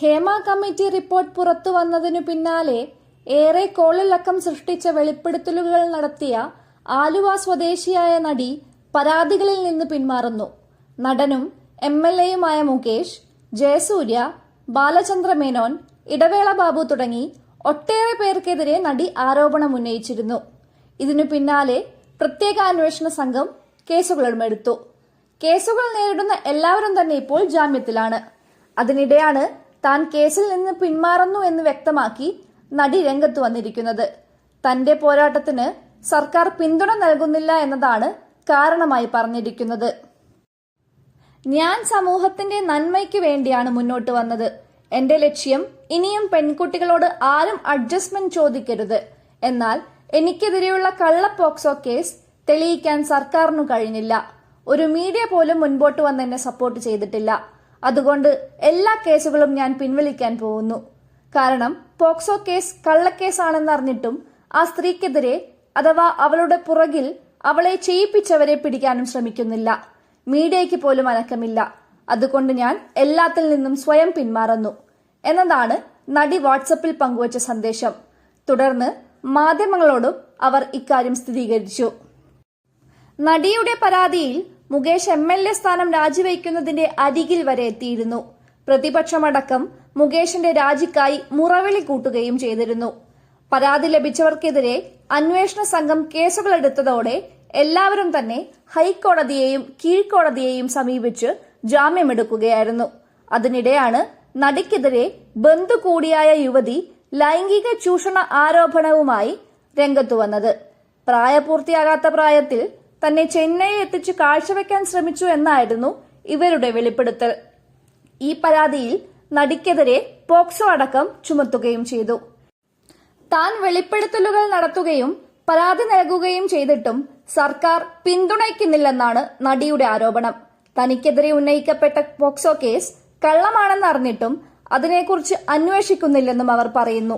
Hema committee report പുറത്തു വന്നതിനു പിന്നാലെ ഏറെ കോളിളക്കം സൃഷ്ടിച്ച വെളിപ്പെടുത്തലുകൾ നടത്തിയ ആലുവ സ്വദേശിയായ നടി പരാതികളിൽ നിന്ന് പിന്മാറുന്നു. നടനും എം എൽ എയുമായ മുകേഷ് ജയസൂര്യ ബാലചന്ദ്ര മേനോൻ ഇടവേള ബാബു തുടങ്ങി ഒട്ടേറെ പേർക്കെതിരെ നടി ആരോപണം ഉന്നയിച്ചിരുന്നു. ഇതിനു പിന്നാലെ പ്രത്യേക അന്വേഷണ സംഘം കേസുകളുമെടുത്തു കേസുകൾ നേരിടുന്ന എല്ലാവരും തന്നെ ഇപ്പോൾ ജാമ്യത്തിലാണ്. അതിനിടെയാണ് താൻ കേസിൽ നിന്ന് പിന്മാറുന്നു എന്ന് വ്യക്തമാക്കി നടി രംഗത്ത് വന്നിരിക്കുന്നത്. തന്റെ പോരാട്ടത്തിന് സർക്കാർ പിന്തുണ നൽകുന്നില്ല എന്നതാണ് കാരണമായി പറഞ്ഞിരിക്കുന്നത്. ഞാൻ സമൂഹത്തിന്റെ നന്മയ്ക്ക് വേണ്ടിയാണ് മുന്നോട്ട് വന്നത്. എന്റെ ലക്ഷ്യം ഇനിയും പെൺകുട്ടികളോട് ആരും അഡ്ജസ്റ്റ്മെന്റ് ചോദിക്കരുത്. എന്നാൽ എനിക്കെതിരെയുള്ള കള്ളപ്പോക്സോ കേസ് തെളിയിക്കാൻ സർക്കാരിനു കഴിഞ്ഞില്ല. ഒരു മീഡിയ പോലും മുൻപോട്ട് വന്ന് എന്നെ സപ്പോർട്ട് ചെയ്തിട്ടില്ല. അതുകൊണ്ട് എല്ലാ കേസുകളും ഞാൻ പിൻവലിക്കാൻ പോകുന്നു. കാരണം പോക്സോ കേസ് കള്ളക്കേസാണെന്നറിഞ്ഞിട്ടും ആ സ്ത്രീക്കെതിരെ അഥവാ അവളുടെ പുറകിൽ അവളെ ചെയ്യിപ്പിച്ചവരെ പിടിക്കാനും ശ്രമിക്കുന്നില്ല. മീഡിയയ്ക്ക് പോലും അനക്കമില്ല. അതുകൊണ്ട് ഞാൻ എല്ലാത്തിൽ നിന്നും സ്വയം പിന്മാറുന്നു. എന്നതാണ് നടി വാട്സപ്പിൽ പങ്കുവച്ച സന്ദേശം. തുടർന്ന് മാധ്യമങ്ങളോടും അവർ ഇക്കാര്യം സ്ഥിരീകരിച്ചു. നടിയുടെ പരാതിയിൽ മുകേഷ് എം എൽ എ സ്ഥാനം രാജിവെക്കുന്നതിന്റെ അരികിൽ വരെ എത്തിയിരുന്നു. പ്രതിപക്ഷമടക്കം മുകേഷിന്റെ രാജിക്കായി മുറവിളി കൂട്ടുകയും ചെയ്തിരുന്നു. പരാതി ലഭിച്ചവർക്കെതിരെ അന്വേഷണ സംഘം കേസുകളെടുത്തതോടെ എല്ലാവരും തന്നെ ഹൈക്കോടതിയെയും കീഴ്ക്കോടതിയെയും സമീപിച്ച് ജാമ്യമെടുക്കുകയായിരുന്നു. അതിനിടെയാണ് നടിക്കെതിരെ ബന്ധു കൂടിയായ യുവതി ലൈംഗിക ചൂഷണ ആരോപണവുമായി രംഗത്തുവന്നത് പ്രായപൂർത്തിയാകാത്ത പ്രായത്തിൽ തന്നെ ചെന്നൈയിൽ എത്തിച്ച് കാഴ്ചവെക്കാൻ ശ്രമിച്ചു എന്നായിരുന്നു ഇവരുടെ വെളിപ്പെടുത്തൽ. ഈ പരാതിയിൽ നടിക്കെതിരെ പോക്സോ അടക്കം ചുമത്തുകയും ചെയ്തു. താൻ വെളിപ്പെടുത്തലുകൾ നടത്തുകയും പരാതി നൽകുകയും ചെയ്തിട്ടും സർക്കാർ പിന്തുണയ്ക്കുന്നില്ലെന്നാണ് നടിയുടെ ആരോപണം. തനിക്കെതിരെ ഉന്നയിക്കപ്പെട്ട പോക്സോ കേസ് കള്ളമാണെന്നറിഞ്ഞിട്ടും അതിനെക്കുറിച്ച് അന്വേഷിക്കുന്നില്ലെന്നും അവർ പറയുന്നു.